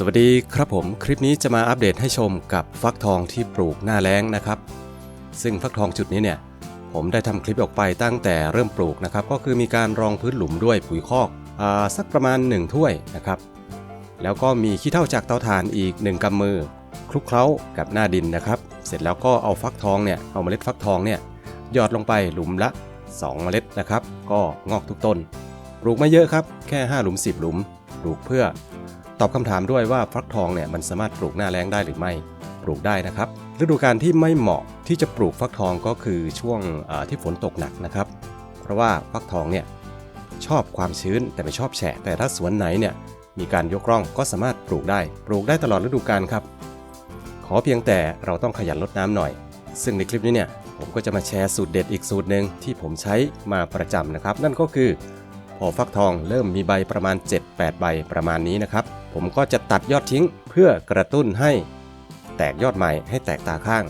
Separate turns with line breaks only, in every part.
สวัสดีครับผมคลิปนี้จะมาอัปเดตให้ชมกับฟักทองที่ปลูกหน้าแล้งนะครับ ซึ่งฟักทองจุดนี้เนี่ยผมได้ทำคลิปออกไปตั้งแต่เริ่มปลูกนะครับ ก็คือมีการรองพื้นหลุมด้วยปุ๋ยคอกอสักประมาณ 1 ถ้วยนะครับ แล้วก็มีขี้เถ้าจากเตาถ่านอีก 1กำมือ คลุกเคล้ากับหน้าดินนะครับ เสร็จแล้วก็เอาฟักทองเนี่ยเอาเมล็ดฟักทองเนี่ยหยอดลงไปหลุมละ 2 เมล็ดนะครับ ก็งอกทุกต้นปลูกไม่เยอะครับแค่ 5 หลุม 10 หลุมปลูกเพื่อ ตอบคำถามด้วยว่าฟักทองเนี่ยมันสามารถปลูกหน้าแล้งได้หรือไม่ปลูกได้นะครับฤดูกาลที่ไม่เหมาะที่จะปลูกฟักทองก็คือช่วงที่ฝนตกหนักนะครับ เพราะว่าฟักทองเนี่ยชอบความชื้นแต่ไม่ชอบแฉะ แต่ถ้าสวนไหนเนี่ยมีการยกร่องก็สามารถปลูกได้ ปลูกได้ตลอดฤดูกาลครับ ขอเพียงแต่เราต้องขยันรดน้ำหน่อย ซึ่งในคลิปนี้เนี่ยผมก็จะมาแชร์สูตรเด็ดอีกสูตรหนึ่งที่ผมใช้มาประจำนะครับ นั่นก็คือพอฟักทองเริ่มมีใบประมาณ 7-8 ใบประมาณนี้นะครับ ผมก็จะตัดยอดทิ้งเพื่อกระตุ้นให้ แตกยอดใหม่ให้แตกตาข้าง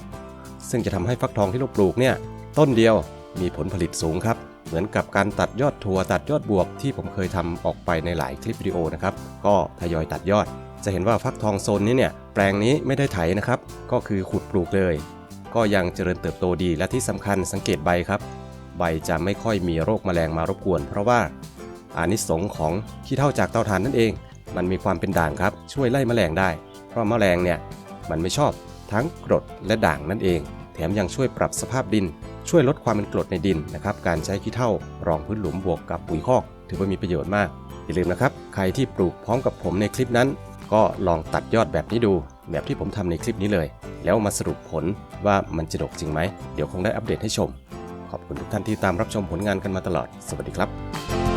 ซึ่งจะทำให้ฟักทองที่เราปลูกเนี่ย ต้นเดียวมีผลผลิตสูงครับ เหมือนกับการตัดยอดถั่วตัดยอดบวบที่ผมเคยทำออกไปในหลายคลิปวิดีโอนะครับ ก็ทยอยตัดยอด จะเห็นว่าฟักทองโซนนี้เนี่ยแปลงนี้ไม่ได้ไถนะครับ ก็คือขุดปลูกเลย ก็ยังเจริญเติบโตดีและที่สำคัญสังเกตใบครับ ใบจะไม่ค่อยมีโรคแมลงมารบกวน เพราะว่าอานิสงส์ของขี้เถ้าจากเตาถ่านนั่นเอง มันมีความเป็นด่างครับ ช่วยไล่แมลงได้ เพราะแมลงเนี่ยมันไม่ชอบทั้งกรดและด่างนั่นเอง แถมยังช่วยปรับสภาพดิน ช่วยลดความเป็นกรดในดินนะครับ การใช้ขี้เถ้ารองพื้นหลุมบวกกับปุ๋ยคอก ถือว่ามีประโยชน์มาก อย่าลืมนะครับ ใครที่ปลูกพร้อมกับผมในคลิปนั้น ก็ลองตัดยอดแบบนี้ดู แบบที่ผมทำในคลิปนี้เลย แล้วมาสรุปผลว่ามันจะดกจริงไหม เดี๋ยวคงได้อัปเดตให้ชม ขอบคุณทุกท่านที่ตามรับชมผลงานกันมาตลอด สวัสดีครับ